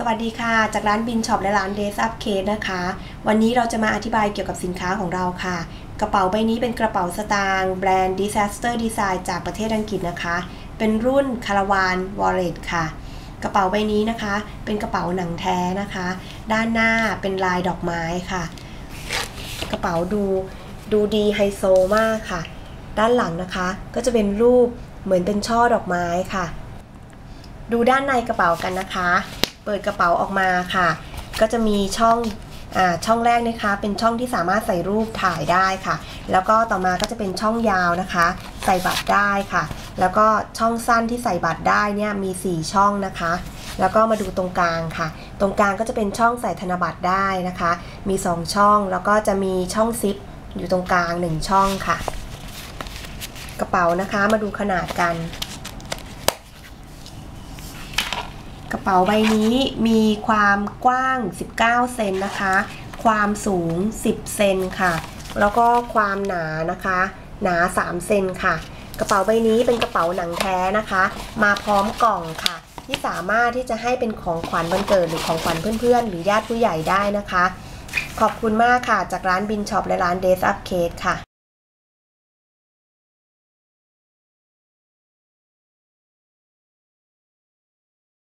สวัสดีค่ะ จากร้านบินช็อปและร้าน Days Up Case นะคะ วันนี้เราจะมาอธิบายเกี่ยวกับสินค้าของเราค่ะ กระเป๋าใบนี้เป็นกระเป๋าสตางค์แบรนด์ Disaster Design จากประเทศอังกฤษนะคะ เป็นรุ่น Caravan Wallet ค่ะ กระเป๋าใบนี้นะคะ เป็นกระเป๋าหนังแท้นะคะ ด้านหน้าเป็นลายดอกไม้ค่ะ กระเป๋าดูดูดีไฮโซมากค่ะ ด้านหลังนะคะ ก็จะเป็นรูปเหมือนเป็นช่อดอกไม้ค่ะ ดูด้านในกระเป๋ากันนะคะ เปิดกระเป๋าออกมาค่ะ ก็จะมีช่องอช่องแรกนะคะ เป็นช่องที่สามารถใส่รูปถ่ายได้ค่ะ แล้วก็ต่อมาก็จะเป็นช่องยาวนะคะ ใส่บัตรได้ค่ะ แล้วก็ช่องสั้นที่ใส่บัตรได้เนี่ยมี 4 ช่องนะคะ แล้วก็มาดูตรงกลางค่ะ ตรงกลางก็จะเป็นช่องใส่ธนบัตรได้นะคะ มี 2 ช่อง แล้วก็จะมีช่องซิปอยู่ตรงกลาง 1 ช่องค่ะ กระเป๋านะคะมาดูขนาดกัน กระเป๋าใบนี้มีความกว้าง 19 เซนนะคะ ความสูง 10 เซนค่ะ แล้วก็ความหนานะคะ หนา 3 เซนค่ะ กระเป๋าใบนี้เป็นกระเป๋าหนังแท้นะคะ มาพร้อมกล่องค่ะ ที่สามารถที่จะให้เป็นของขวัญวันเกิดหรือของขวัญเพื่อนๆ หรือญาติผู้ใหญ่ได้นะคะ ขอบคุณมากค่ะ จากร้านบินช็อปและร้าน Days Up Case ค่ะ